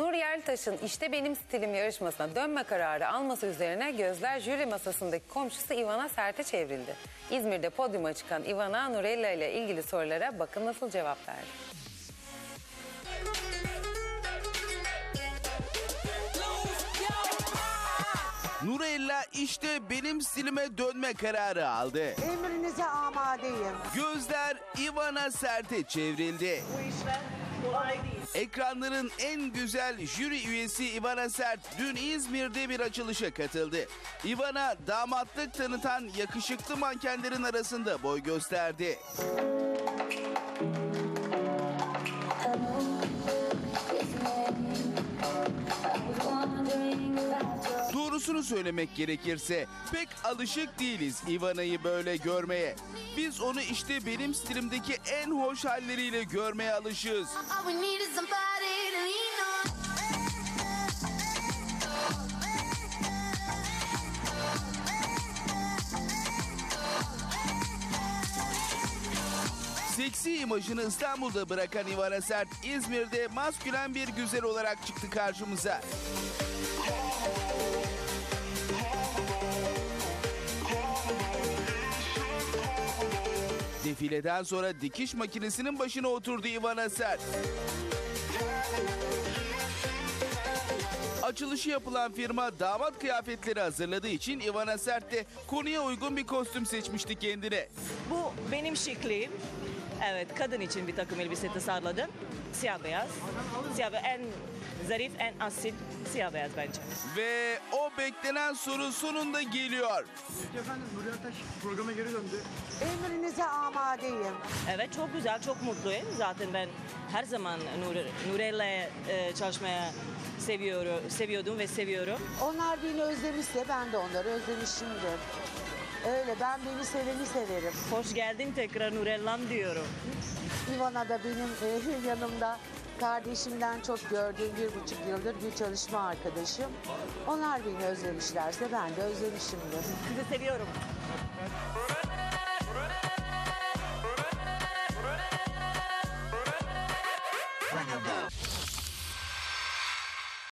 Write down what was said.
Nur Yerlitaş'ın İşte Benim Stilim yarışmasına dönme kararı alması üzerine gözler jüri masasındaki komşusu Ivana Sert'e çevrildi. İzmir'de podyuma çıkan Ivana Nurella ile ilgili sorulara bakın nasıl cevap verdi. Nurella işte benim stilime dönme kararı aldı. Emrinize amadeyim. Gözler Ivana Sert'e çevrildi. Ekranların en güzel jüri üyesi Ivana Sert dün İzmir'de bir açılışa katıldı. Ivana damatlık tanıtan yakışıklı mankenlerin arasında boy gösterdi. Doğrusunu söylemek gerekirse pek alışık değiliz Ivana'yı böyle görmeye. Biz onu işte benim stilimdeki en hoş halleriyle görmeye alışığız. Seksi imajını İstanbul'da bırakan Ivana Sert, İzmir'de maskülen bir güzel olarak çıktı karşımıza. Defileden sonra dikiş makinesinin başına oturdu Ivana Sert. Açılışı yapılan firma damat kıyafetleri hazırladığı için Ivana Sert de konuya uygun bir kostüm seçmişti kendine. Bu benim şıklığım. Evet, kadın için bir takım elbise tasarladım. Siyah beyaz. Siyah ve en zarif, en asil siyah beyaz bence. Ve o beklenen soru sonunda geliyor. Efendim Nuri Ataş programa geri döndü. Emrinize amadeyim. Evet, çok güzel, çok mutluyum. Zaten ben her zaman Nur, Nurel'le e, çalışmaya seviyorum, seviyordum ve seviyorum. Onlar beni özlemişse ben de onları özlemişimdir. Öyle ben beni seveni severim. Hoş geldin tekrar Nurellam diyorum. Ivana da benim e, yanımda kardeşimden çok gördüğüm bir buçuk yıldır bir çalışma arkadaşım. Onlar beni özlemişlerse ben de özlemişimdir. Sizi seviyorum. Carnival.